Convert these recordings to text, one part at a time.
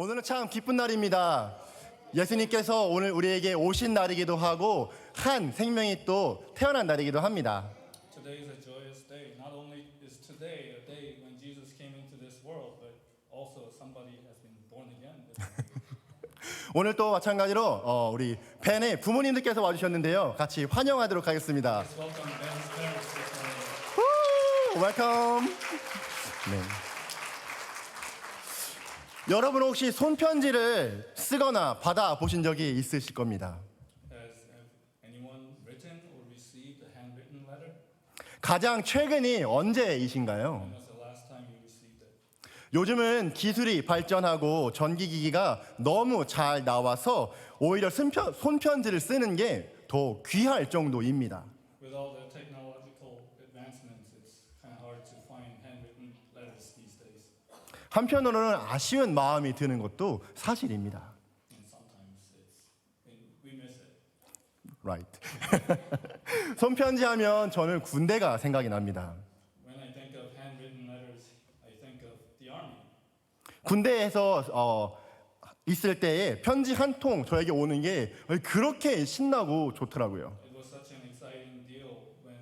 오늘은 참 기쁜 날입니다. 예수님께서 오늘 우리에게 오신 날이기도 하고 한 생명이 또 태어난 날이기도 합니다. Today is a joyous day. Not only is today a day when Jesus came into this world, but also somebody has been born again. 오늘 또 마찬가지로 어, 우리 벤의 부모님들께서 와주셨는데요. 같이 환영하도록 하겠습니다. Welcome Ben's parents morning. 웰컴. 네. 여러분 혹시 손편지를 쓰거나 받아 보신 적이 있으실 겁니다. Has have anyone written or received a handwritten letter? 가장 최근이 언제이신가요? When was the last time you received it? 요즘은 기술이 발전하고 전기기기가 너무 잘 나와서 오히려 손편, 손편지를 쓰는 게 더 귀할 정도입니다. With all the technological advancements, it's kind of hard to find handwritten letters these days. 한편으로는 아쉬운 마음이 드는 것도 사실입니다. Right. 손편지 하면 저는 군대가 생각이 납니다. 군대에서 어, 있을 때에 편지 한 통 저에게 오는 게 그렇게 신나고 좋더라고요. It was such an exciting deal when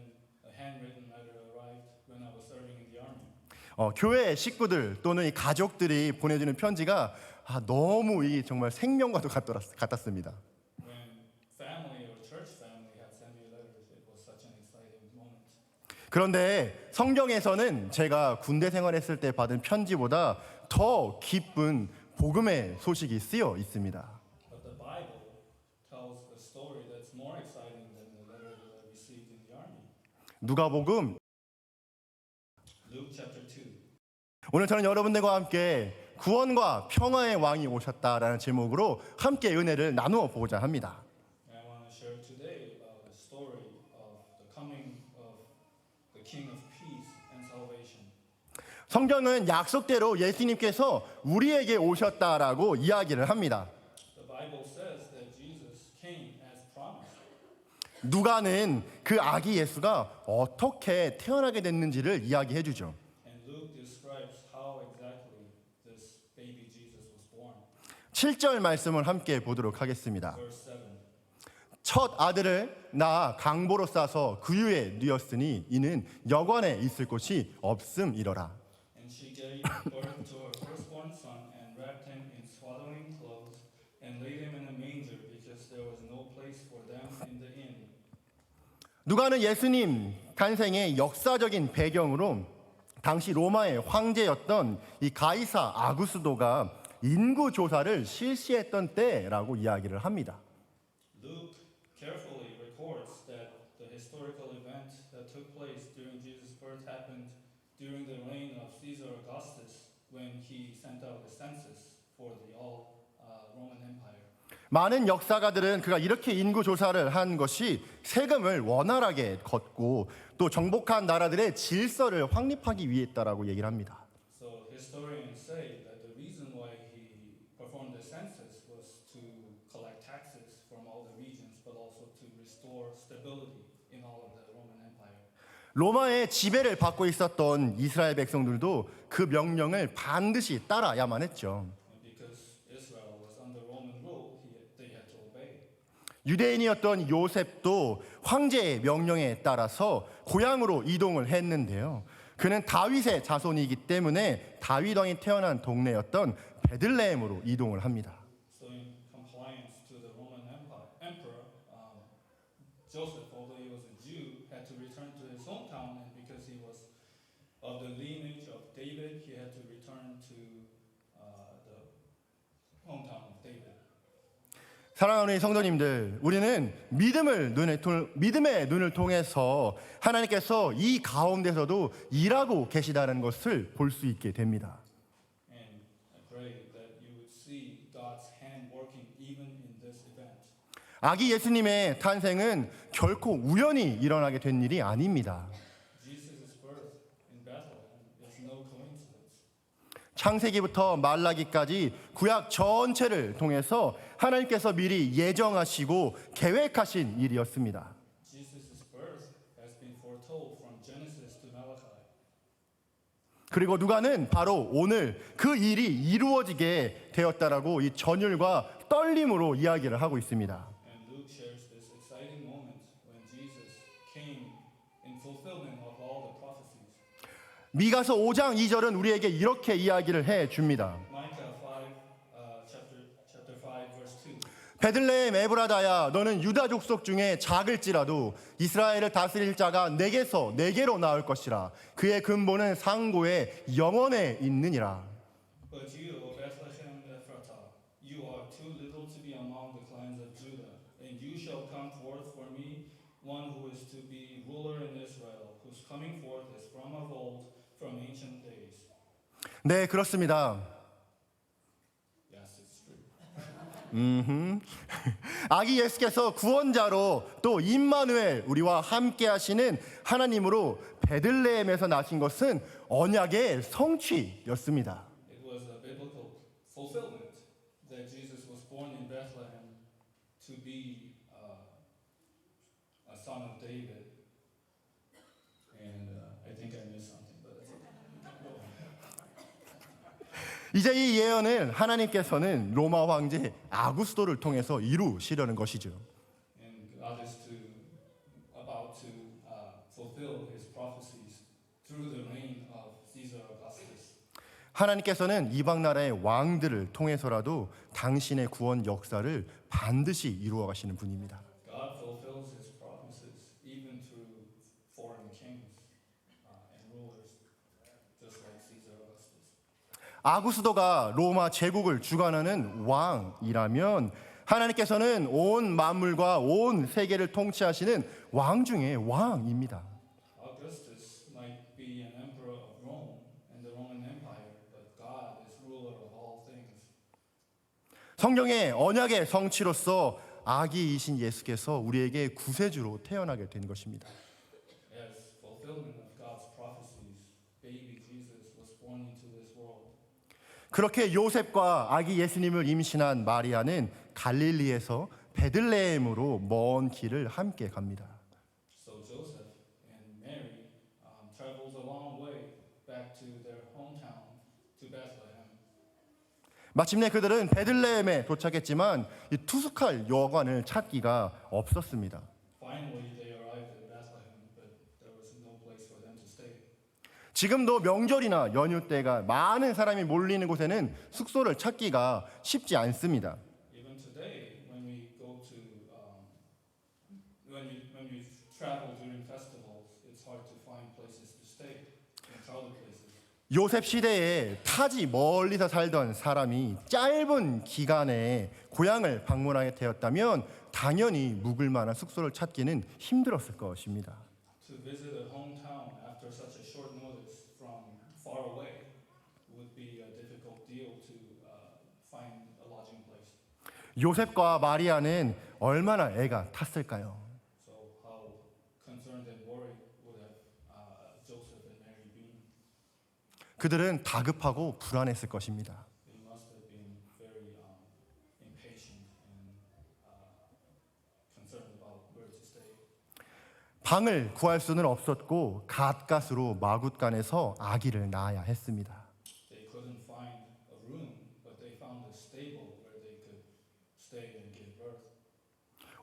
a handwritten letter arrived when I was serving in the army. 어, 교회 식구들 또는 이 가족들이 보내주는 편지가 아, 너무 이 정말 생명과도 같더라- 같았습니다. When family or church family had sent me letters, it was such an exciting moment. 그런데 성경에서는 제가 군대 생활했을 때 받은 편지보다 더 기쁜 복음의 소식이 쓰여 있습니다. But the Bible tells a story that's more exciting than the letter that I received in the army. 누가복음 Luke chapter 2. 오늘 저는 여러분들과 함께 구원과 평화의 왕이 오셨다라는 제목으로 함께 은혜를 나누어 보고자 합니다. Uh. 성경은 약속대로 예수님께서 우리에게 오셨다라고 이야기를 합니다. 누가는 그 아기 예수가 어떻게 태어나게 됐는지를 이야기해 주죠. And Luke describes how exactly this baby Jesus was born. 7절 말씀을 함께 보도록 하겠습니다. Verse 7. 첫 아들을 낳아 강보로 싸서 구유에 뉘었으니 이는 여관에 있을 곳이 없음이러라. 누가는 예수님 탄생의 역사적인 배경으로 당시 로마의 황제였던 이 가이사 아구스도가 인구 조사를 실시했던 때라고 이야기를 합니다. Luke carefully records that the historical event that took place during Jesus' birth happened during the reign of Caesar Augustus when he sent out a census for the all uh, Roman Empire. 많은 역사가들은 그가 이렇게 인구 조사를 한 것이 세금을 원활하게 걷고 또 정복한 나라들의 질서를 확립하기 위했다라고 얘기를 합니다. So historians say that the reason why he performed the census was to collect taxes from all the regions, but also to restore stability in all of the Roman Empire. 로마의 지배를 받고 있었던 이스라엘 백성들도 그 명령을 반드시 따라야만 했죠. And because Israel was under Roman rule, he, they had to obey. 유대인이었던 요셉도 황제의 명령에 따라서 고향으로 이동을 했는데요. 그는 다윗의 자손이기 때문에 다윗 왕이 태어난 동네였던 베들레헴으로 이동을 합니다. So in compliance to the Roman Empire, emperor, um, Joseph, although he was a Jew, had to return to his hometown, and because he was of the lineage of David, he had to return to uh, the hometown of David. 사랑하는 성도님들, 우리는 믿음을 눈에 통- 믿음의 눈을 통해서 하나님께서 이 가운데서도 일하고 계시다는 것을 볼 수 있게 됩니다. And I pray that you would see God's hand working even in this event. 아기 예수님의 탄생은 결코 우연히 일어나게 된 일이 아닙니다. 창세기부터 말라기까지 구약 전체를 통해서 하나님께서 미리 예정하시고 계획하신 일이었습니다. 그리고 누가는 바로 오늘 그 일이 이루어지게 되었다라고 이 전율과 떨림으로 이야기를 하고 있습니다. And Luke shares this exciting moment when Jesus came in fulfillment of all the prophecies. 미가서 5장 2절은 우리에게 이렇게 이야기를 해 줍니다. Micah 5, uh, chapter, chapter 5, verse 2. 베들레헴 에브라다야 너는 유다 족속 중에 작을지라도 이스라엘을 다스릴 자가 내게서 내게로 나올 것이라 그의 근본은 상고에 영원에 있느니라 one who is to be ruler in Israel, whose coming forth is from of old, from ancient days. 네 그렇습니다 Yes, it's true. 음흠. 아기 예수께서 구원자로 또 임마누엘 우리와 함께 하시는 하나님으로 베들레헴에서 나신 것은 언약의 성취였습니다 It was a biblical fulfillment that Jesus was born in Bethlehem to be uh, a son of David. And uh, I think I missed something, but it's okay. 이제 이 예언을 하나님께서는 로마 황제 아구스도를 통해서 이루시려는 것이죠. Uh. 하나님께서는 이방 나라의 왕들을 통해서라도 당신의 구원 역사를 반드시 이루어 가시는 분입니다. God fulfills His promises even through foreign kings uh, and rulers, just like Caesar Augustus. 아구스도가 로마 제국을 주관하는 왕이라면 하나님께서는 온 만물과 온 세계를 통치하시는 왕 중의 왕입니다. Augustus might be an emperor of Rome and the Roman Empire, but God is ruler of all things. 성경의 언약의 성취로서 아기이신 예수께서 우리에게 구세주로 태어나게 된 것입니다. As fulfillment of God's prophecies, baby Jesus was born into this world. 그렇게 요셉과 아기 예수님을 임신한 마리아는 갈릴리에서 베들레헴으로 먼 길을 함께 갑니다. So Joseph and Mary traveled a long way back to their hometown, to Bethlehem. 마침내 그들은 베들레헴에 도착했지만 이 투숙할 여관을 찾기가 없었습니다. Finally, they arrived in Bethlehem, but there was no place for them to stay. 지금도 명절이나 연휴 때가 많은 사람이 몰리는 곳에는 숙소를 찾기가 쉽지 않습니다. Even today, when we go to, um, when you when you travel during festivals, it's hard to find places to stay in crowded places. 요셉 시대에 타지 멀리서 살던 사람이 짧은 기간에 고향을 방문하게 되었다면 당연히 묵을 만한 숙소를 찾기는 힘들었을 것입니다. To visit a hometown after such a short notice from far away would be a difficult deal to uh, find a lodging place. 요셉과 마리아는 얼마나 애가 탔을까요? So how concerned and worried would have uh, Joseph and Mary been? 그들은 다급하고 불안했을 것입니다. They must have been very um, impatient and uh, concerned about where to stay. 방을 구할 수는 없었고 갓갓으로 마굿간에서 아기를 낳아야 했습니다. They couldn't find a room, but they found a stable where they could stay and give birth.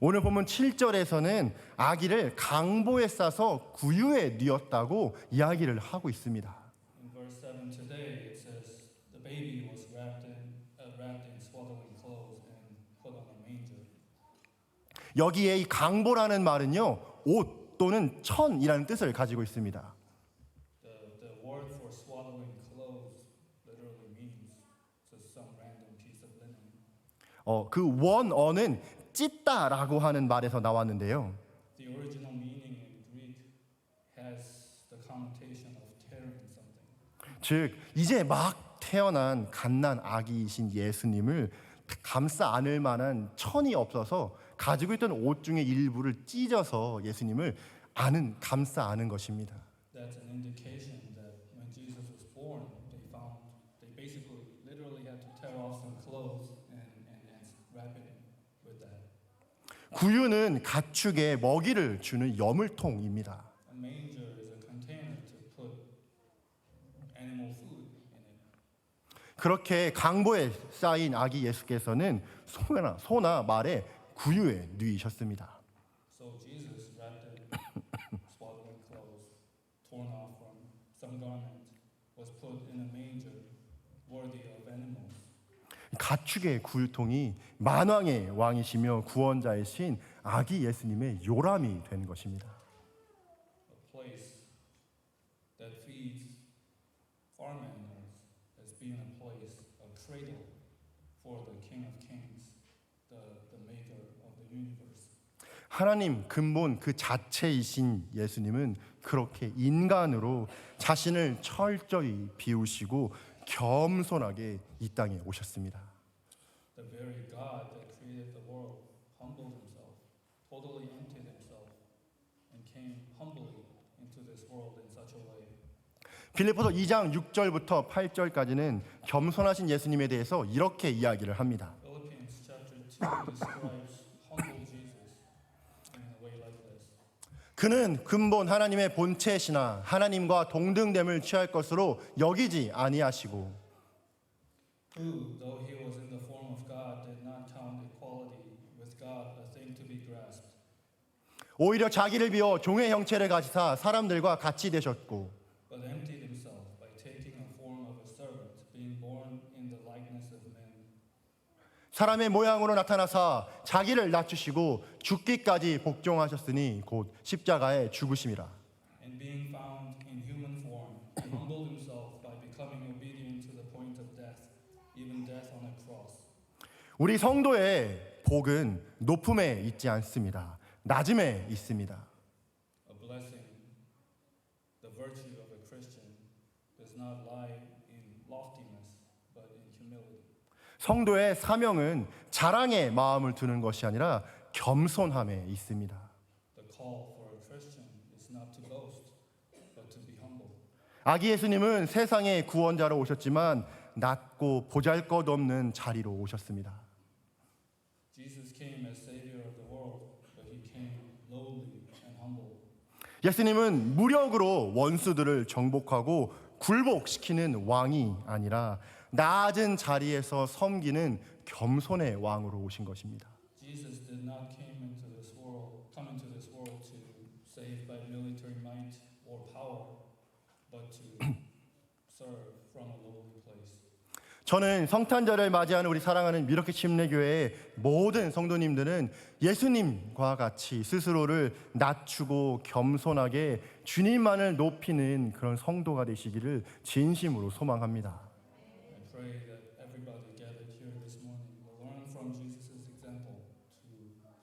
오늘 보면 7절에서는 아기를 강보에 싸서 구유에 뉘었다고 이야기를 하고 있습니다. In verse 7 today, it says, The baby was wrapped in, uh, wrapped in swaddling clothes and put on a manger. 여기에 이 강보라는 말은요, 옷 또는 천이라는 뜻을 가지고 있습니다. 어, 그 원어는 찢다라고 하는 말에서 나왔는데요. The original meaning in Greek has the connotation of tearing something. 즉 이제 막 태어난 갓난 아기이신 예수님을 감싸 안을 만한 천이 없어서 가지고 있던 옷 중에 일부를 찢어서 예수님을 안은 감싸 안은 것입니다. That's an indication that when Jesus was born, they found they basically literally had to tear off some clothes and, and, and wrap it in with that. 구유는 가축에 먹이를 주는 여물통입니다. Animal 그렇게 강보에 쌓인 아기 예수께서는 소나, 소나 말에 구유에 누이셨습니다. 가축의 구유통이 만왕의 왕이시며 구원자이신 아기 예수님의 요람이 된 것입니다. A place that feeds farm animals as being a place, a cradle for the King of Kings, the, the maker of the universe. 하나님 근본 그 자체이신 예수님은 그렇게 인간으로 자신을 철저히 비우시고 겸손하게 이 땅에 오셨습니다. The very God that created the world humbled himself, totally emptied himself, and came humbly into this world in such a way. 빌립보서 2장 6절부터 8절까지는 겸손하신 예수님에 대해서 이렇게 이야기를 합니다. Philippians chapter 2 describes humble Jesus in a way like this. 그는 근본 하나님의 본체시나 하나님과 동등됨을 취할 것으로 여기지 아니하시고 Who, though he was in the form of God, did not count equality with God a thing to be grasped, 오히려 자기를 비워 종의 형체를 가지사 사람들과 같이 되셨고 but emptied himself by taking a form of a servant, being born in the likeness of men. 사람의 모양으로 나타나사 자기를 낮추시고 죽기까지 복종하셨으니 곧 십자가에 죽으심이라. And being found in human form, he humbled himself by becoming obedient to the point of death, even death on a cross. 우리 성도의 복은 높음에 있지 않습니다. 낮음에 있습니다. A blessing, the virtue of a Christian, does not lie in loftiness, but in humility. 성도의 사명은 자랑의 마음을 두는 것이 아니라 겸손함에 있습니다. 아기 예수님은 세상의 구원자로 오셨지만 낮고 보잘것없는 자리로 오셨습니다. 예수님은 무력으로 원수들을 정복하고 굴복시키는 왕이 아니라 낮은 자리에서 섬기는 겸손의 왕으로 오신 것입니다. 저는 성탄절을 맞이하는 우리 사랑하는 미러키 침례교회의 모든 성도님들은 예수님과 같이 스스로를 낮추고 겸손하게 주님만을 높이는 그런 성도가 되시기를 진심으로 소망합니다. I pray that everybody gathered here this morning will learn from Jesus' example to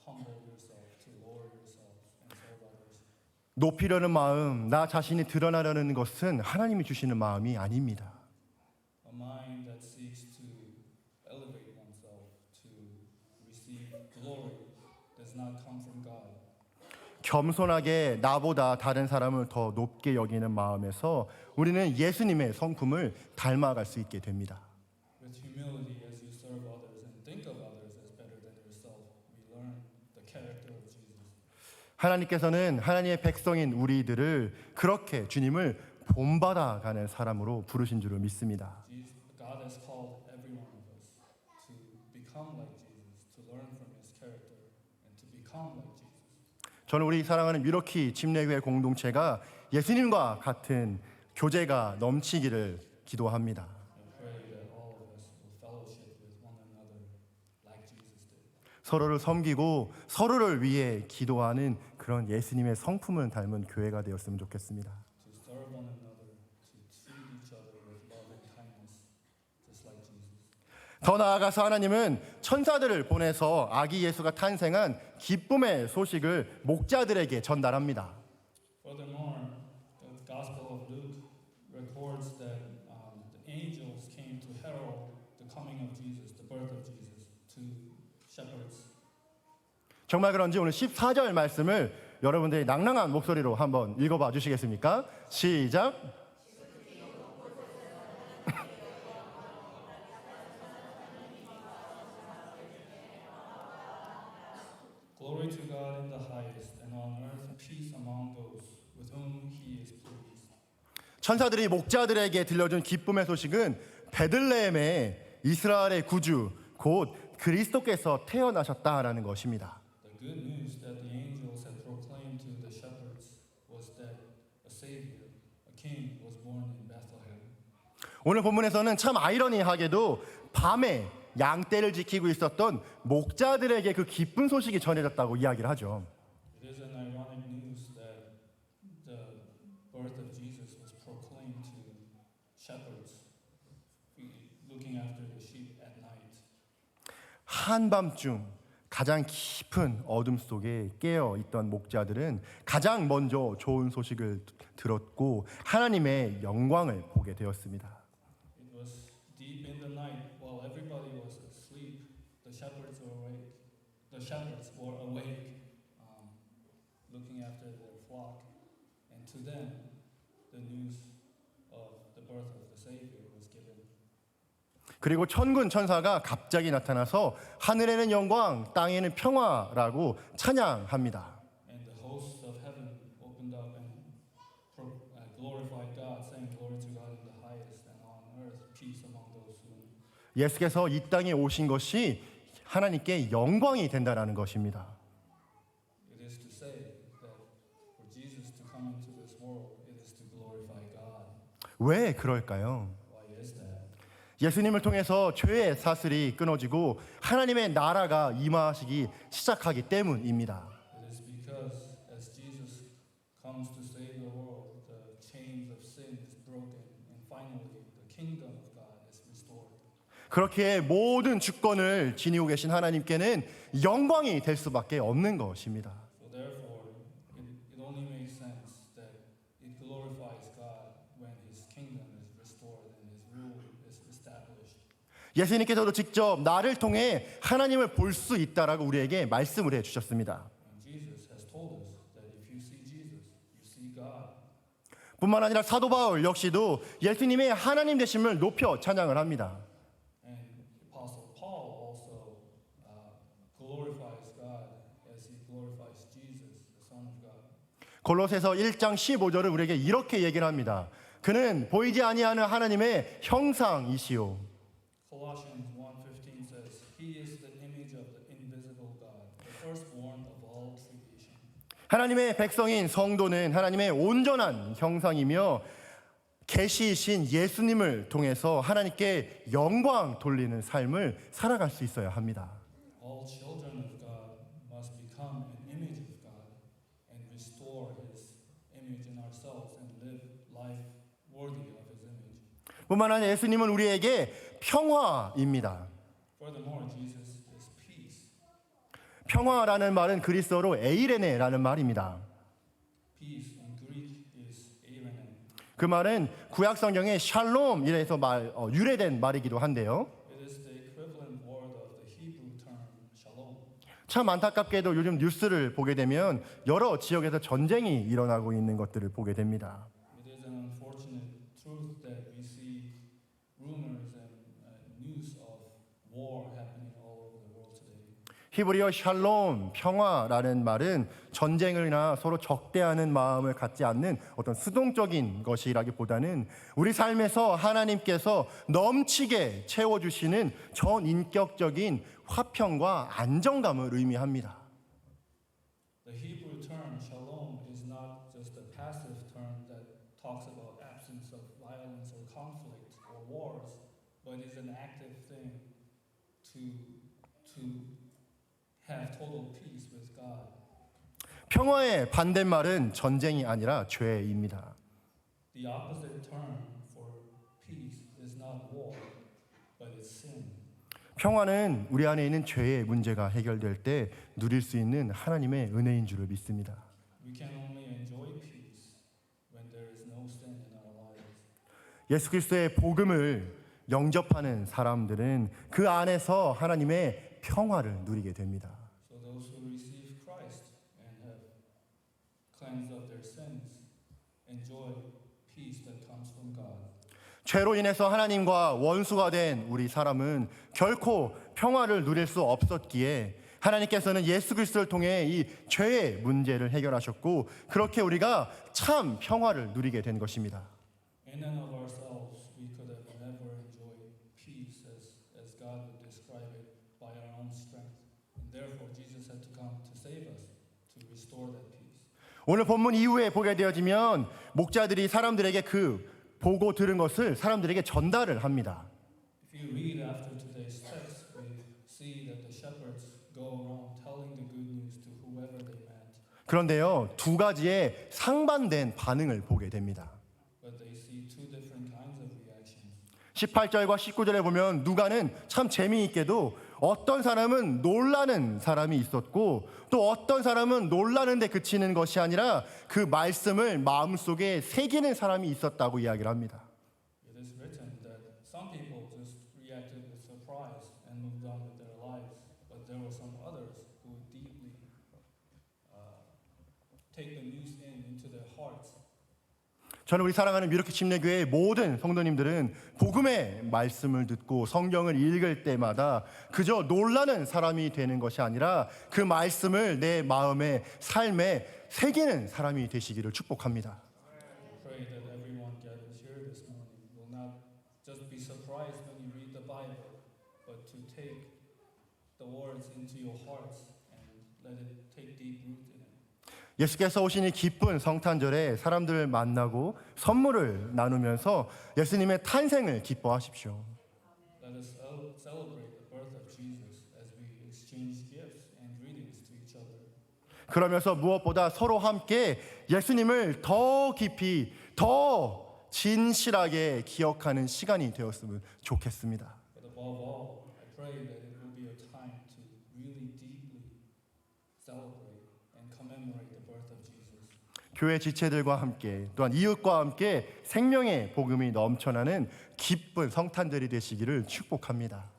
humble yourself, to lower yourselves, and serve others. 높이려는 마음, 나 자신이 드러나려는 것은 하나님이 주시는 마음이 아닙니다. 겸손하게 나보다 다른 사람을 더 높게 여기는 마음에서 우리는 예수님의 성품을 닮아갈 수 있게 됩니다. With humility, as you serve others and think of others as better than yourself, we learn the character of Jesus. 하나님께서는 하나님의 백성인 우리들을 그렇게 주님을 본받아 가는 사람으로 부르신 줄을 믿습니다. 저는 우리 사랑하는 미러키 침례교회 공동체가 예수님과 같은 교제가 넘치기를 기도합니다. I pray that all of us will fellowship with one another like Jesus did. 서로를 섬기고 서로를 위해 기도하는 그런 예수님의 성품을 닮은 교회가 되었으면 좋겠습니다. 더 나아가서 하나님은 천사들을 보내서 아기 예수가 탄생한 기쁨의 소식을 목자들에게 전달합니다. Furthermore, the Gospel of Luke records that um, the angels came to herald the coming of Jesus, the birth of Jesus, to shepherds. 정말 그런지 오늘 14절 말씀을 여러분들이 낭랑한 목소리로 한번 읽어봐 주시겠습니까? 시작. Glory to God in the highest, and on earth peace among those with whom he is pleased. 천사들이 목자들에게 들려준 기쁨의 소식은 베들레헴에 이스라엘의 구주 곧 그리스도께서 태어나셨다라는 것입니다. Good news that the angels had proclaimed to the shepherds was that a Savior, a King, was born in Bethlehem. 오늘 본문에서는 참 아이러니하게도 밤에 양떼를 지키고 있었던 목자들에게 그 기쁜 소식이 전해졌다고 이야기를 하죠. It is an ironic news that the birth of Jesus was proclaimed to shepherds looking after the sheep at night. 한밤중 가장 깊은 어둠 속에 깨어 있던 목자들은 가장 먼저 좋은 소식을 들었고 하나님의 영광을 보게 되었습니다. It was deep in the night while everybody was asleep. The shepherds were awake. The shepherds were awake, um, looking after their flock. And to them, the news of the birth of the Savior was given. 그리고 천군 천사가 갑자기 나타나서 하늘에는 영광, 땅에는 평화라고 찬양합니다. Uh. 예수께서 이 땅에 오신 것이 하나님께 영광이 된다라는 것입니다. 왜 그럴까요? 예수님을 통해서 죄의 사슬이 끊어지고 하나님의 나라가 임하시기 시작하기 때문입니다. 그렇게 모든 주권을 지니고 계신 하나님께는 영광이 될 수밖에 없는 것입니다. So therefore, it, it only makes sense that it glorifies God when His kingdom is restored and His rule is established. 예수님께서도 직접 나를 통해 하나님을 볼 수 있다라고 우리에게 말씀을 해 주셨습니다. 뿐만 아니라 사도 바울 역시도 예수님의 하나님 되심을 높여 찬양을 합니다. Uh. 골로새서 1장 15절을 우리에게 이렇게 얘기를 합니다. 그는 보이지 아니하는 하나님의 형상이시요 Colossians 1:15 says, "He is the image of the invisible God, the firstborn of all creation." 하나님의 백성인 성도는 하나님의 온전한 형상이며 계시이신 예수님을 통해서 하나님께 영광 돌리는 삶을 살아갈 수 있어야 합니다. All children of God must become an image of God and restore His image in ourselves and live life worthy of His image. 뿐만 아니라 예수님은 우리에게 평화입니다. 평화라는 말은 그리스어로 에이레네라는 말입니다. 그 말은 구약 성경의 샬롬 이래서 말 어, 유래된 말이기도 한데요. 참 안타깝게도 요즘 뉴스를 보게 되면 여러 지역에서 전쟁이 일어나고 있는 것들을 보게 됩니다. It is an unfortunate truth that we see rumors and uh, news of war happening all over the world today. 히브리어 샬롬 평화라는 말은 전쟁을나 서로 적대하는 마음을 갖지 않는 어떤 수동적인 것이라기보다는 우리 삶에서 하나님께서 넘치게 채워 주시는 전인격적인 화평과 안정감을 의미합니다. The Hebrew term shalom is not just a passive term that talks about absence of violence or conflict or wars, but is an active thing to to have total peace with God. 평화의 반대말은 전쟁이 아니라 죄입니다. The opposite term for peace is not war, but it's sin. 평화는 우리 안에 있는 죄의 문제가 해결될 때 누릴 수 있는 하나님의 은혜인 줄을 믿습니다. We can only enjoy peace when there is no sin in our lives. 예수 그리스도의 복음을 영접하는 사람들은 그 안에서 하나님의 평화를 누리게 됩니다. So those who receive Christ and have cleansed of their sins enjoy peace that comes from God. 죄로 인해서 하나님과 원수가 된 우리 사람은 결코 평화를 누릴 수 없었기에 하나님께서는 예수 그리스도를 통해 이 죄의 문제를 해결하셨고 그렇게 우리가 참 평화를 누리게 된 것입니다. In and of ourselves, we could have never enjoyed strive it by our own strength. And therefore, Jesus had to come to save us, to restore that peace. 오늘 본문 이후에 보게 되어지면 목자들이 사람들에게 그 보고 들은 것을 사람들에게 전달을 합니다. If you read after today's text, we see that the shepherds go around telling the good news to whoever they met, 그런데요, 두 가지의 상반된 반응을 보게 됩니다. but they see two different kinds of reactions. 18절과 19절에 보면 누가는 참 재미있게도 어떤 사람은 놀라는 사람이 있었고 또 어떤 사람은 놀라는데 그치는 것이 아니라 그 말씀을 마음속에 새기는 사람이 있었다고 이야기를 합니다. It is written that some people just reacted with surprise and moved on with their lives, but there were some others who deeply uh, take the news in into their hearts. 저는 우리 사랑하는 미르키 침례교회의 모든 성도님들은 복음의 말씀을 듣고 성경을 읽을 때마다 그저 놀라는 사람이 되는 것이 아니라 그 말씀을 내 마음의 삶에 새기는 사람이 되시기를 축복합니다. Pray that everyone gathered here this morning will not just be surprised when you read the Bible, but to take the words into your hearts and let it take deep root in it. 예수께서 오신 이 기쁜 성탄절에 사람들을 만나고 선물을 나누면서 예수님의 탄생을 기뻐하십시오. 그러면서 무엇보다 서로 함께 예수님을 더 깊이 더 진실하게 기억하는 시간이 되었으면 좋겠습니다. But above all, I pray that it will be a time to really deeply celebrate and commemorate the birth of Jesus. 교회 지체들과 함께 또한 이웃과 함께 생명의 복음이 넘쳐나는 기쁜 성탄절이 되시기를 축복합니다.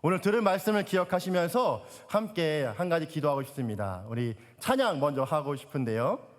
오늘 들은 말씀을 기억하시면서 함께 한 가지 기도하고 싶습니다. 우리 찬양 먼저 하고 싶은데요.